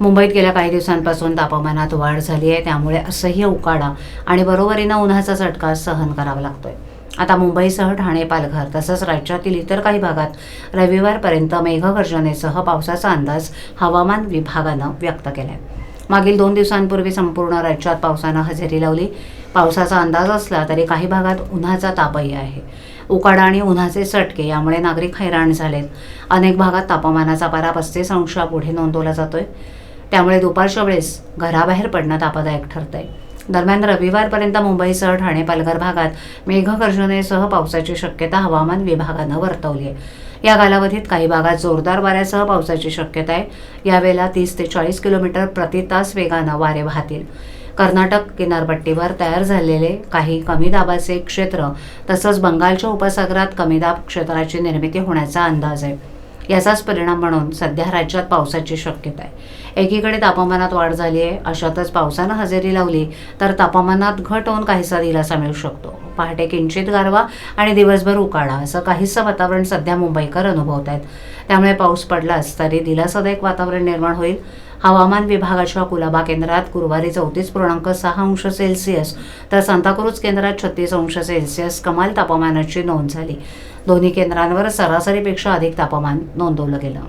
मुंबईत गेल्या काही दिवसांपासून तापमानात वाढ झाली आहे त्यामुळे असह्य उकाडा आणि बरोबरीनं उन्हाचा चटका सहन करावा लागतोय. आता मुंबईसह ठाणे पालघर तसंच राज्यातील इतर काही भागात रविवारपर्यंत मेघगर्जनेसह पावसाचा अंदाज हवामान विभागानं व्यक्त केला आहे मागील दोन दिवसांपूर्वी संपूर्ण राज्यात पावसानं हजेरी लावली. पावसाचा अंदाज असला तरी काही भागात उन्हाचा तापही आहे. उकाडा आणि उन्हाचे चटके यामुळे नागरिक हैराण झालेत. अनेक भागात तापमानाचा पारा पस्तीस अंशापुढे नोंदवला जातोय. त्यामुळे दुपारच्या वेळेस घराबाहेर पडणं तापदायक ठरतंय. दरम्यान रविवारपर्यंत मुंबईसह ठाणे पालघर भागात मेघगर्जनेसह पावसाची शक्यता हवामान विभागानं वर्तवली आहे. या कालावधीत काही भागात जोरदार वाऱ्यासह पावसाची शक्यता आहे. यावेळेला तीस ते चाळीस किलोमीटर प्रति तास वेगानं वारे वाहतील. कर्नाटक किनारपट्टीवर तयार झालेले काही कमी दाबाचे क्षेत्र तसंच बंगालच्या उपसागरात कमी दाब क्षेत्राची निर्मिती होण्याचा अंदाज आहे. याचाच परिणाम म्हणून सध्या राज्यात पावसाची शक्यता आहे. एकीकडे तापमानात वाढ झाली आहे अशातच पावसानं हजेरी लावली तर तापमानात घट होऊन काहीसा दिलासा मिळू शकतो. पहाटे किंचित गारवा आणि दिवसभर उकाडा असं काहीसं वातावरण सध्या मुंबईकर अनुभवत आहेत त्यामुळे पाऊस पडलाच तरी दिलासादायक वातावरण निर्माण होईल. हवामान विभागाच्या कुलाबा केंद्रात गुरुवारी चौतीस पूर्णांक सहा अंश सेल्सिअस तर सांताक्रूज केंद्रात छत्तीस अंश सेल्सिअस कमाल तापमानाची नोंद झाली. दोन्ही केंद्रांवर सरासरीपेक्षा अधिक तापमान नोंदवलं गेलं.